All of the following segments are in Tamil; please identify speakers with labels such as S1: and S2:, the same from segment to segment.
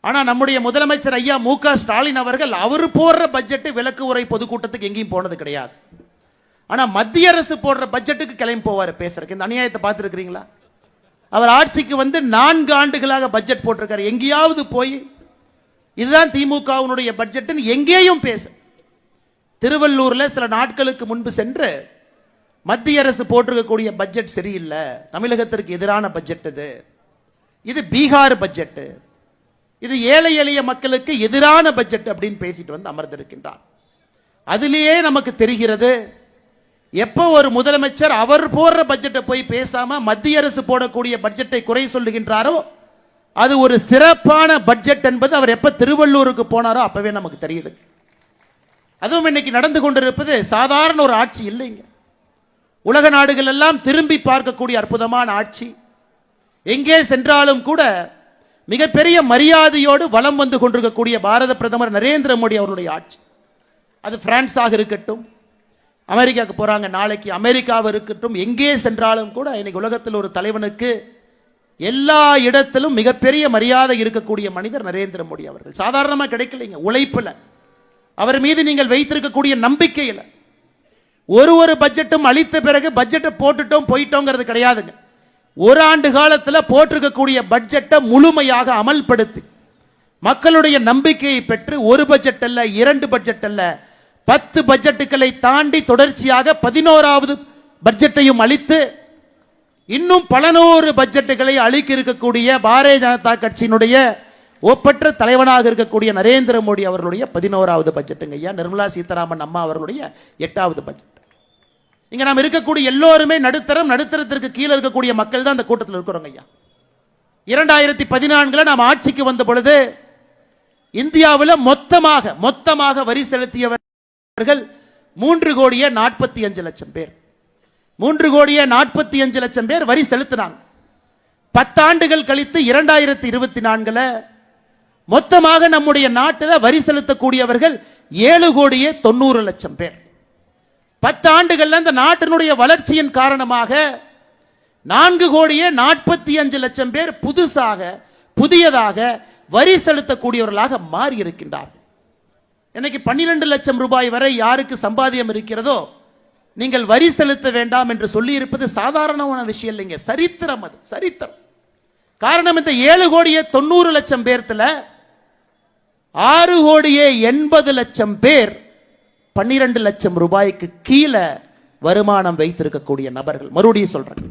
S1: ஆனா நம்முடைய முதலமைச்சர் ஐயா மு க ஸ்டாலின் அவர்கள் அவர் போடுற பட்ஜெட்டு விளக்கு உரை பொதுக்கூட்டத்துக்கு எங்கேயும் போனது கிடையாது. ஆனா மத்திய அரசு போடுற பட்ஜெட்டுக்கு கிளம்பி போவார் பேசுறதுக்கு. இந்த அநியாயத்தை பார்த்துருக்கிறீங்களா? அவர் ஆட்சிக்கு வந்து நான்கு ஆண்டுகளாக பட்ஜெட் போட்டிருக்காரு. எங்கேயாவது போய் இதுதான் திமுகவினுடைய பட்ஜெட்டுன்னு எங்கேயும் பேச. திருவள்ளூரில் சில நாட்களுக்கு முன்பு சென்று மத்திய அரசு போட்டிருக்கக்கூடிய பட்ஜெட் சரியில்லை. தமிழகத்திற்கு எதிரான பட்ஜெட் இது. இது பீகார் பட்ஜெட்டு இது ஏழை எளிய மக்களுக்கு எதிரான பட்ஜெட் அப்படின்னு பேசிட்டு வந்து அமர்ந்திருக்கின்றார். அதிலேயே நமக்கு தெரிகிறது எப்போ ஒரு முதலமைச்சர் அவர் போடுற பட்ஜெட்டை போய் பேசாம மத்திய அரசு போடக்கூடிய பட்ஜெட்டை குறை சொல்லுகின்றாரோ அது ஒரு சிறப்பான பட்ஜெட் என்பது அவர் எப்ப திருவள்ளூருக்கு போனாரோ அப்பவே நமக்கு தெரியுது. அதுவும் இன்னைக்கு நடந்து கொண்டிருப்பது சாதாரண ஒரு ஆட்சி இல்லைங்க. உலக நாடுகள் எல்லாம் திரும்பி பார்க்கக்கூடிய அற்புதமான ஆட்சி. எங்கே சென்றாலும் கூட மிகப்பெரிய மரியாதையோடு வலம் வந்து கொண்டிருக்கக்கூடிய பாரத பிரதமர் நரேந்திர மோடி அவருடைய ஆட்சி. அது பிரான்ஸாக இருக்கட்டும் அமெரிக்காவுக்கு போகிறாங்க நாளைக்கு அமெரிக்காவாக இருக்கட்டும் எங்கே சென்றாலும் கூட இன்னைக்கு உலகத்தில் ஒரு தலைவனுக்கு எல்லா இடத்திலும் மிகப்பெரிய மரியாதை இருக்கக்கூடிய மனிதர் நரேந்திர மோடி அவர்கள். சாதாரணமாக கிடைக்கலைங்க உழைப்பில். அவர் மீது நீங்கள் வைத்திருக்கக்கூடிய நம்பிக்கையில். ஒரு ஒரு பட்ஜெட்டும் அளித்த பிறகு பட்ஜெட்டை போட்டுட்டோம் போயிட்டோங்கிறது கிடையாதுங்க. ஒரு ஆண்டு காலத்தில் போட்டிருக்கக்கூடிய பட்ஜெட்டை முழுமையாக அமல்படுத்தி மக்களுடைய நம்பிக்கையை பெற்று ஒரு பட்ஜெட் அல்ல இரண்டு பட்ஜெட் அல்ல பத்து பட்ஜெட்டுகளை தாண்டி தொடர்ச்சியாக பதினோராவது பட்ஜெட்டையும் அளித்து இன்னும் பல நூறு பட்ஜெட்டுகளை அளிக்க இருக்கக்கூடிய பாரதிய ஜனதா கட்சியினுடைய ஒப்பற்ற தலைவனாக இருக்கக்கூடிய நரேந்திர மோடி அவர்களுடைய பதினோராவது பட்ஜெட்டுங்க ஐயா. நிர்மலா சீதாராமன் அம்மா அவர்களுடைய எட்டாவது பட்ஜெட். இங்க நாம் இருக்கக்கூடிய எல்லோருமே நடுத்தரம் நடுத்தரத்திற்கு கீழே இருக்கக்கூடிய மக்கள் தான் அந்த கூட்டத்தில் இருக்கிறோங்க ஐயா. இரண்டாயிரத்தி பதினான்குல நாம் ஆட்சிக்கு வந்த பொழுது இந்தியாவில் மொத்தமாக மொத்தமாக வரி செலுத்தியவர்கள் மூன்று கோடியே நாற்பத்தி அஞ்சு லட்சம் பேர். மூன்று கோடியே நாற்பத்தி அஞ்சு லட்சம் பேர் வரி செலுத்தினாங்க. பத்தாண்டுகள் கழித்து இரண்டாயிரத்தி இருபத்தி நான்குல மொத்தமாக நம்முடைய நாட்டில் வரி செலுத்தக்கூடியவர்கள் ஏழு கோடியே தொண்ணூறு லட்சம் பேர். பத்து ஆண்டுகளில் இந்த நாட்டினுடைய வளர்ச்சியின் காரணமாக நான்கு கோடியே நாற்பத்தி அஞ்சு லட்சம் பேர் புதுசாக புதியதாக வரி செலுத்தக்கூடியவர்களாக மாறி இருக்கின்றார்கள் இன்னைக்கு பன்னிரெண்டு லட்சம் ரூபாய் வரை யாருக்கு சம்பாதியம் இருக்கிறதோ நீங்கள் வரி செலுத்த வேண்டாம் என்று சொல்லி இருப்பது சாதாரணமான விஷயம் இல்லைங்க. சரித்திரம் அது சரித்திரம். காரணம் இந்த ஏழு கோடியே தொண்ணூறு லட்சம் பேர்த்துல ஆறு கோடியே எண்பது லட்சம் பேர் பன்னிரண்டு லட்சம் ரூபாய்க்கு கீழே வருமானம் வைத்திருக்கக்கூடிய நபர்கள். மறுபடியும் சொல்றேன்.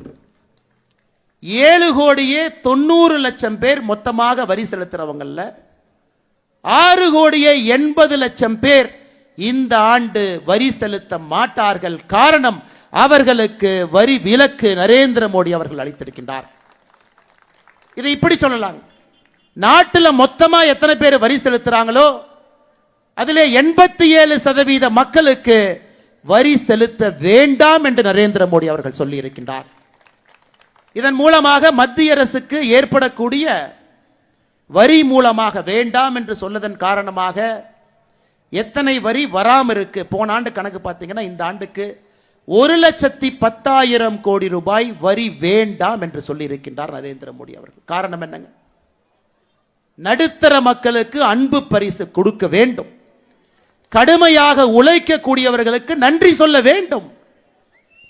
S1: ஏழு கோடியே தொண்ணூறு லட்சம் பேர் மொத்தமாக வரி செலுத்துறவங்கல்ல ஆறு கோடியே எண்பது லட்சம் பேர் இந்த ஆண்டு வரி செலுத்த மாட்டார்கள். காரணம் அவர்களுக்கு வரி விலக்கு நரேந்திர மோடி அவர்கள் அளித்திருக்கின்றார். இதை இப்படி சொல்லலாம் நாட்டில் மொத்தமாக எத்தனை பேர் வரி செலுத்துறாங்களோ அதிலே எண்பத்தி ஏழு சதவீத மக்களுக்கு வரி செலுத்த வேண்டாம் என்று நரேந்திர மோடி அவர்கள் சொல்லி இருக்கின்றார் இதன் மூலமாக மத்திய அரசுக்கு ஏற்படக்கூடிய வரி மூலமாக வேண்டாம் என்று சொல்லதன் காரணமாக எத்தனை வரி வராமல் இருக்கு? போன ஆண்டு கணக்கு பார்த்தீங்கன்னா இந்த ஆண்டுக்கு ஒரு லட்சத்தி பத்தாயிரம் கோடி ரூபாய் வரி வேண்டாம் என்று சொல்லி இருக்கின்றார் நரேந்திர மோடி அவர்கள். காரணம் என்னங்க? நடுத்தர மக்களுக்கு அன்பு பரிசு கொடுக்க வேண்டும். கடுமையாக உழைக்கக்கூடியவர்களுக்கு நன்றி சொல்ல வேண்டும்.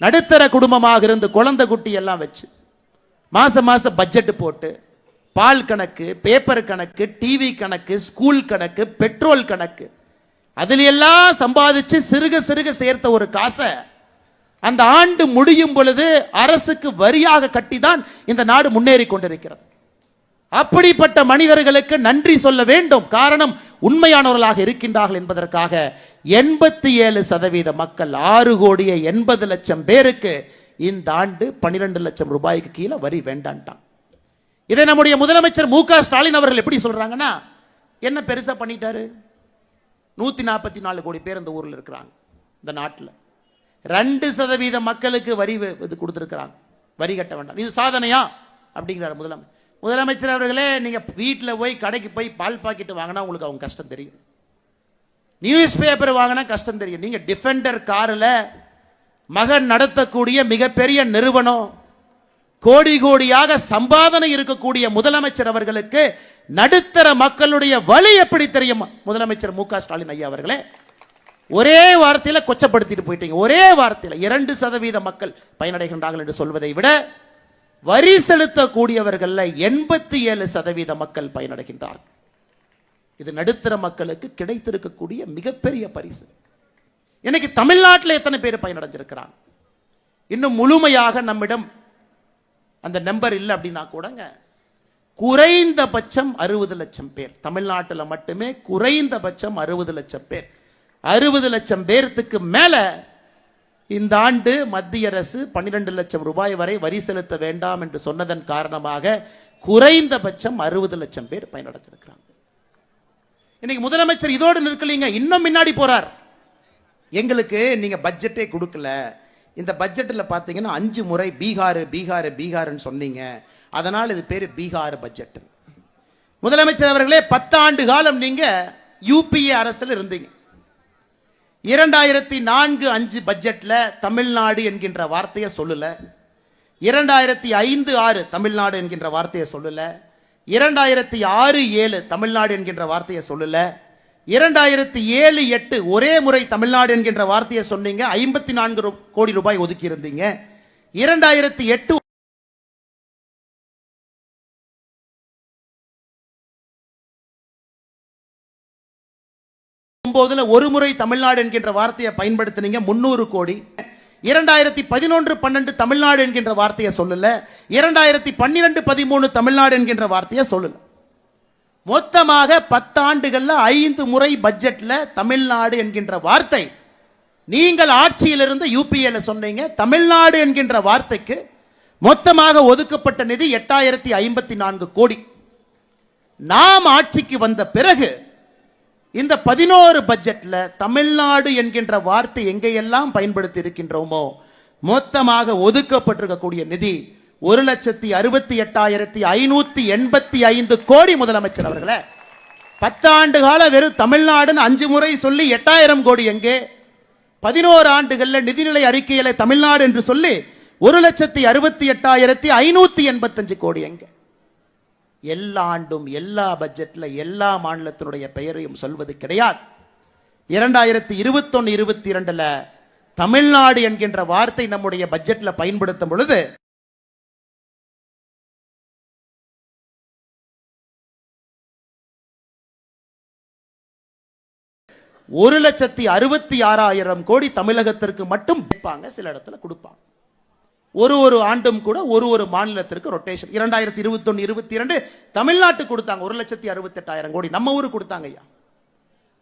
S1: நடுத்தர குடும்பமாக இருந்து குழந்தை குட்டி எல்லாம் வச்சு மாசம் மாசம் பட்ஜெட் போட்டு பால் கணக்கு பேப்பர் கணக்கு டிவி கணக்கு ஸ்கூல் கணக்கு பெட்ரோல் கணக்கு அதில் எல்லாம் சம்பாதிச்சு சிறுக சிறுக சேர்த்த ஒரு காசை அந்த ஆண்டு முடியும் பொழுது அரசுக்கு வரியாக கட்டி தான் இந்த நாடு முன்னேறி கொண்டிருக்கிறது. அப்படிப்பட்ட மனிதர்களுக்கு நன்றி சொல்ல வேண்டும். காரணம் உண்மையானவர்களாக இருக்கின்றார்கள் என்பதற்காக எண்பத்தி ஏழு சதவீத மக்கள் ஆறு கோடியே எண்பது லட்சம் பேருக்கு இந்த ஆண்டு பன்னிரெண்டு லட்சம் ரூபாய்க்கு கீழே வரி வேண்டான்ட்டான். இதை நம்முடைய முதலமைச்சர் மு க ஸ்டாலின் அவர்கள் எப்படி சொல்றாங்கன்னா என்ன பெருசா பண்ணிட்டாரு? நூத்தி நாற்பத்தி நாலு கோடி பேர் இந்த ஊரில் இருக்கிறாங்க இந்த நாட்டில். ரெண்டு சதவீத மக்களுக்கு வரி இது கொடுத்துருக்குறாங்க. வரி கட்ட வேண்டாம். இது சாதனையா? அப்படிங்கிறார் முதலமைச்சர். முதலமைச்சர் அவர்களே நீங்க வீட்டில் போய் கடைக்கு போய் பால் பாக்கெட் வாங்கினா உங்களுக்கு அவங்க கஷ்டம் தெரியும். நியூஸ் பேப்பர் வாங்கினா கஷ்டம் தெரியும். நீங்க டிஃபெண்டர் காரில் மகன் நடத்தக்கூடிய மிகப்பெரிய நிறுவனம் கோடி கோடியாக சம்பாதனை இருக்கக்கூடிய முதலமைச்சர் அவர்களுக்கு நடுத்தர மக்களுடைய வழி எப்படி தெரியுமா? முதலமைச்சர் மு ஸ்டாலின் ஐயா அவர்களே ஒரே வார்த்தையில் கொச்சப்படுத்திட்டு போயிட்டீங்க. ஒரே வார்த்தையில் இரண்டு சதவீத மக்கள் பயனடைகின்றார்கள் என்று சொல்வதை விட வரி செலுத்தக்கூடியவர்கள்ல எண்பத்தி ஏழு சதவீத மக்கள் பயனடைகின்றார்கள். இது நடுத்தர மக்களுக்கு கிடைத்திருக்கக்கூடிய மிகப்பெரிய பரிசு. இன்னைக்கு தமிழ்நாட்டில் எத்தனை பேர் பயனடைஞ்சிருக்கிறாங்க? இன்னும் முழுமையாக நம்மிடம் அந்த நம்பர் இல்லை அப்படின்னா கூடங்க குறைந்தபட்சம் அறுபது லட்சம் பேர். தமிழ்நாட்டில் மட்டுமே குறைந்தபட்சம் அறுபது லட்சம் பேர். அறுபது லட்சம் பேர்த்துக்கு மேலே இந்த ஆண்டு மத்திய அரசு பன்னிரண்டு லட்சம் ரூபாய் வரை வரி செலுத்த வேண்டாம் என்று சொன்னதன் காரணமாக குறைந்தபட்சம் அறுபது லட்சம் பேர் பயனடைஞ்சிருக்கிறாங்க இன்னைக்கு முதலமைச்சர் இதோடு நிற்கலீங்க இன்னும் முன்னாடி போறார். எங்களுக்கு நீங்க பட்ஜெட்டே கொடுக்கல. இந்த பட்ஜெட்டில் பார்த்தீங்கன்னா அஞ்சு முறை பீகார் பீகார் பீகார்னு சொன்னீங்க. அதனால் இது பேர் பீகார் பட்ஜெட் முதலமைச்சர் அவர்களே பத்தாண்டு காலம் நீங்கள் யூபிஏ அரசில் இருந்தீங்க. இரண்டாயிரத்தி நான்கு அஞ்சு பட்ஜெட்ல தமிழ்நாடு என்கின்ற வார்த்தையை சொல்லலை. இரண்டாயிரத்தி ஐந்து ஆறு தமிழ்நாடு என்கின்ற வார்த்தையை சொல்லல. இரண்டாயிரத்தி ஆறு ஏழு தமிழ்நாடு என்கின்ற வார்த்தையை சொல்லல. இரண்டாயிரத்தி ஏழு எட்டு ஒரே முறை தமிழ்நாடு என்கின்ற வார்த்தையை சொன்னீங்க ஐம்பத்தி நான்கு கோடி ரூபாய் ஒதுக்கி இருந்தீங்க இரண்டாயிரத்தி எட்டு ஒன்பதுல ஒரு முறை தமிழ்நாடு என்கின்ற வார்த்தையை பயன்படுத்தினீங்க முன்னூறு கோடி. இரண்டாயிரத்தி பதினொன்று பன்னெண்டு தமிழ்நாடு என்கின்ற வார்த்தையை சொல்லல. இரண்டாயிரத்தி பன்னிரெண்டு பதிமூணு தமிழ்நாடு என்கின்ற வார்த்தையை சொல்லல. மொத்தமாக பத்தாண்டுகள்ல ஐந்து முறை பட்ஜெட்ல தமிழ்நாடு என்கின்ற வார்த்தை. நீங்கள் ஆட்சியிலிருந்து யூபிஏல சொன்னீங்க தமிழ்நாடு என்கின்ற வார்த்தைக்கு மொத்தமாக ஒதுக்கப்பட்ட நிதி எட்டாயிரத்தி ஐம்பத்தி நான்கு கோடி. நாம் ஆட்சிக்கு வந்த பிறகு இந்த பதினோரு பட்ஜெட்ல தமிழ்நாடு என்கின்ற வார்த்தை எங்கெல்லாம் பயன்படுத்தி இருக்கின்றோமோ மொத்தமாக ஒதுக்கப்பட்டிருக்கக்கூடிய நிதி ஒரு லட்சத்தி அறுபத்தி எட்டாயிரத்தி ஐநூத்தி எண்பத்தி ஐந்து கோடி முதலமைச்சர் அவர்களே. பத்தாண்டு கால வெறும் தமிழ்நாடுன்னு அஞ்சு முறை சொல்லி எட்டாயிரம் கோடி எங்கே? பதினோரு ஆண்டுகளில் நிதிநிலை அறிக்கையில தமிழ்நாடு என்று சொல்லி ஒரு லட்சத்தி அறுபத்தி எட்டாயிரத்தி ஐநூத்தி எண்பத்தஞ்சு கோடி எங்கே? எல்லா ஆண்டும் எல்லா பட்ஜெட்ல எல்லா மாநிலத்தினுடைய பெயரையும் சொல்வது கிடையாது. இரண்டாயிரத்தி இருபத்தொன்னு இருபத்தி இரண்டுல தமிழ்நாடு என்கின்ற வார்த்தை நம்முடைய பட்ஜெட்ல பயன்படுத்தும் பொழுது ஒரு லட்சத்தி அறுபத்தி ஆறாயிரம் கோடி தமிழகத்திற்கு மட்டும் கொடுப்பாங்க சில இடத்துல கொடுப்பாங்க. ஒரு ஒரு ஆண்டும் கூட ஒரு ஒரு மாநிலத்திற்கு ரொட்டேஷன் இரண்டாயிரத்தி இருபத்தொன்னு இருபத்தி இரண்டு தமிழ்நாட்டுக்கு கொடுத்தாங்க. ஒரு லட்சத்தி அறுபத்தெட்டாயிரம் கோடி. நம்ம ஊருக்கு கொடுத்தாங்க ஐயா.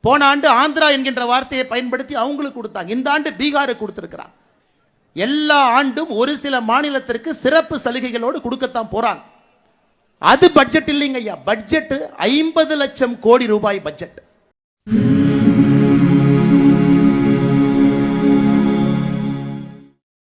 S1: போன ஆண்டு ஆந்திரா என்கின்ற வார்த்தையை பயன்படுத்தி அவங்களுக்கு கொடுத்தாங்க. இந்த ஆண்டு பீகாருக்கு கொடுத்துருக்கிறாங்க. எல்லா ஆண்டும் ஒரு சில மாநிலத்திற்கு சிறப்பு சலுகைகளோடு கொடுக்கத்தான் போறாங்க. அது பட்ஜெட் இல்லைங்க ஐயா. பட்ஜெட் ஐம்பது லட்சம் கோடி ரூபாய் பட்ஜெட்